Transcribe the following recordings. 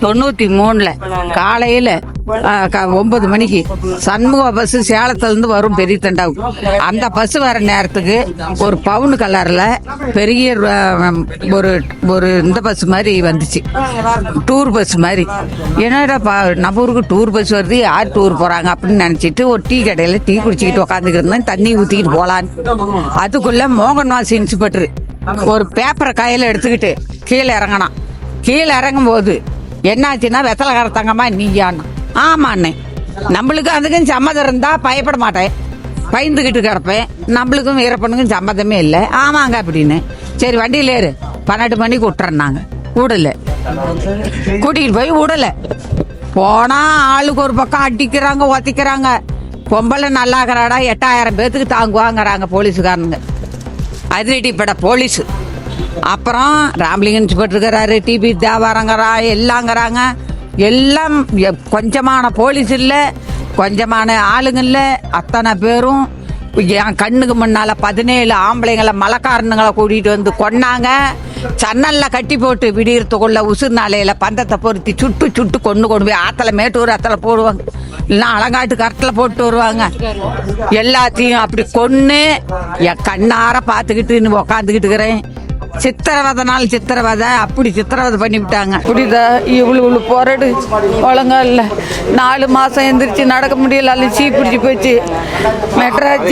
தொண்ணூத்தி மூணுல காலையில க- ஒன்பது மணிக்கு சண்முக பஸ் சேலத்துல இருந்து வரும் பெரிய தண்டாவுக்கு அந்த பஸ் வர நேரத்துக்கு ஒரு பவுன் கலர்ல பெரிய ஒரு ஒரு இந்த பஸ் மாதிரி வந்துச்சு. டூர் பஸ் மாதிரி. என்னடா நம்ம ஊருக்கு டூர் பஸ் வருது யார் டூர் போறாங்க அப்படின்னு நினைச்சிட்டு ஒரு டீ கடையில டீ குடிச்சிக்கிட்டு உட்காந்துக்கிட்டு இருந்தேன். தண்ணி ஊத்திக்கிட்டு போலான்னு. அதுக்குள்ள மோகன்வாஸ் இன்ஸ்பெக்டர் ஒரு பேப்பரை கையில எடுத்துக்கிட்டு கீழே இறங்கினான். கீழே இறங்கும் போது என்னாச்சுன்னா வெத்தலைக்கார தங்கம்மா நீயான்னு. ஆமாண்ணே. நம்மளுக்கு அதுக்கும் சம்மதம் இருந்தா பயப்பட மாட்டேன். பயந்துக்கிட்டு கிடப்பேன். நம்மளுக்கும் வீரப்பனுக்கும் சம்மதமே இல்லை. ஆமாங்க அப்படின்னு. சரி வண்டியில் ஏறு. பன்னெண்டு மணிக்கு விட்டுறேன்னாங்க விடல. கூட்டிகிட்டு போய் விடல. போனால் ஆளுக்கு ஒரு பக்கம் அடிக்கிறாங்க ஒத்திக்கிறாங்க. பொம்பளை நல்லாகிறாடா எட்டாயிரம் பேர்த்துக்கு தாங்குவாங்கறாங்க போலீஸுக்காரனுங்க. அதிரடிப்பட போலீஸு. அப்புறம் ராம்லிங்கன் இன்ஸ்பெக்டருங்கிறாரு டிபி தேவாரங்கிறா எல்லாங்கிறாங்க. எல்லாம் கொஞ்சமான போலீஸ் இல்லை கொஞ்சமான ஆளுங்க இல்லை அத்தனை பேரும் என் கண்ணுக்கு முன்னால பதினேழு ஆம்பளைங்களை மலக்காரனுங்களை கூட்டிகிட்டு வந்து கொன்னாங்க. சன்னலில் கட்டி போட்டு விடியறதுக்குள்ள உசுர் நாளையில் பந்தத்தை பொருத்தி சுட்டு சுட்டு கொண்டு கொண்டு போய் ஆற்றுல மேட்டூர் ஆற்றுல போடுவாங்க. இல்லைன்னா அலங்காட்டு கரத்தில் போட்டு வருவாங்க. எல்லாத்தையும் அப்படி கொன்று என் கண்ணார பார்த்துக்கிட்டு உக்காந்துக்கிட்டு இருக்கிறேன். சித்திரவதைனால சித்திரவதை அப்படி சித்திரவதை பண்ணி விட்டாங்க புரியுதா? இவ்வளவு இவ்வளவு போராடு. ஒழுங்கா இல்லை. நாலு மாசம் எந்திரிச்சு நடக்க முடியல அல்ல சீ பிடிச்சி போச்சு. மெட்ராஸ்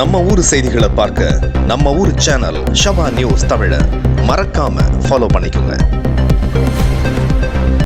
நம்ம ஊர் செய்திகளை பார்க்க நம்ம ஊர் சேனல் ஷவா நியூஸ் தமிழ மறக்காம ஃபாலோ பண்ணிக்கோங்க.